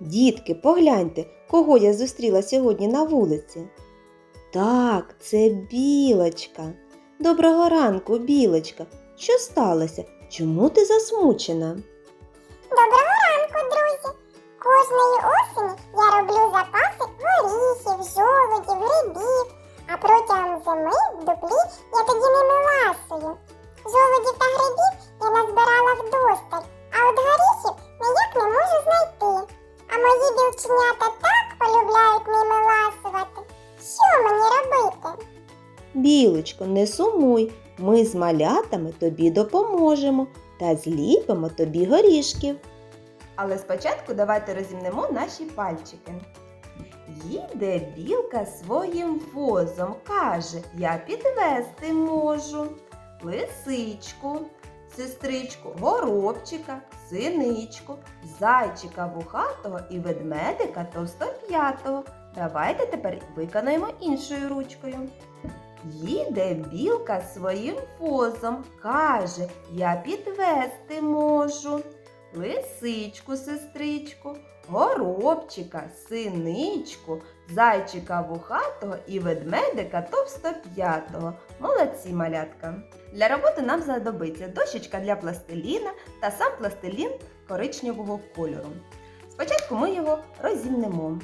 Дітки, погляньте, кого я зустріла сьогодні на вулиці. Так, це білочка. Доброго ранку, білочка. Що сталося? Чому ти засмучена? Доброго ранку, друзі! Кожної осені я роблю запаси горіхів, жолудів, грибів, а протягом зими в дуплі я тоді ними ласую. Жолудів та грибів мої так полюбляють ними ласувати. Що мені робити? Білочко, не сумуй, ми з малятами тобі допоможемо та зліпимо тобі горішків. Але спочатку давайте розімнемо наші пальчики. Їде білка своїм возом, каже, я підвести можу. Лисичку, сестричку, горобчика, синичку, зайчика вухатого і ведмедика товстоп'ятого. Давайте тепер виконаємо іншою ручкою. Їде білка своїм возом, каже, я підвести можу. Лисичку, сестричку, горобчика, синичку, зайчика вухатого і ведмедика товстоп'ятого. Молодці малятка! Для роботи нам знадобиться дощечка для пластиліна та сам пластилін коричневого кольору. Спочатку ми його розімнемо.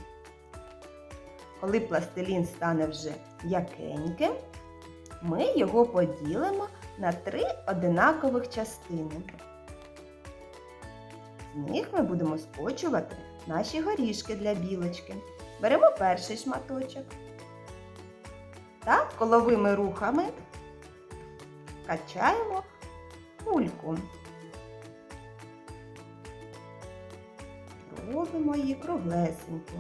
Коли пластилін стане вже м'якеньким, ми його поділимо на три одинакових частини. З них ми будемо скочувати наші горішки для білочки. Беремо перший шматочок та коловими рухами качаємо кульку. Робимо її круглесеньку.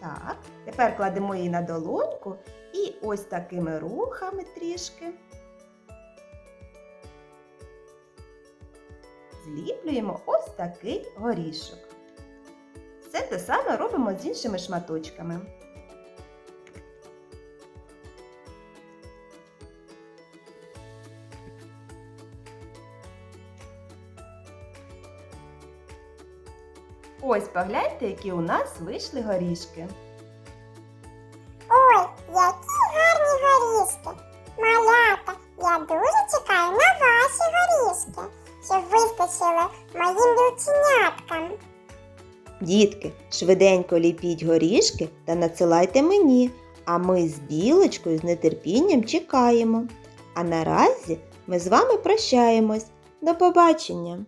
Так, тепер кладемо її на долоньку і ось такими рухами трішки зліплюємо ось такий горішок. Все те саме робимо з іншими шматочками. Ось погляньте, які у нас вийшли горішки. Щоб моїм дівченяткам. Дітки, швиденько ліпіть горішки та надсилайте мені, а ми з білочкою з нетерпінням чекаємо. А наразі ми з вами прощаємось. До побачення!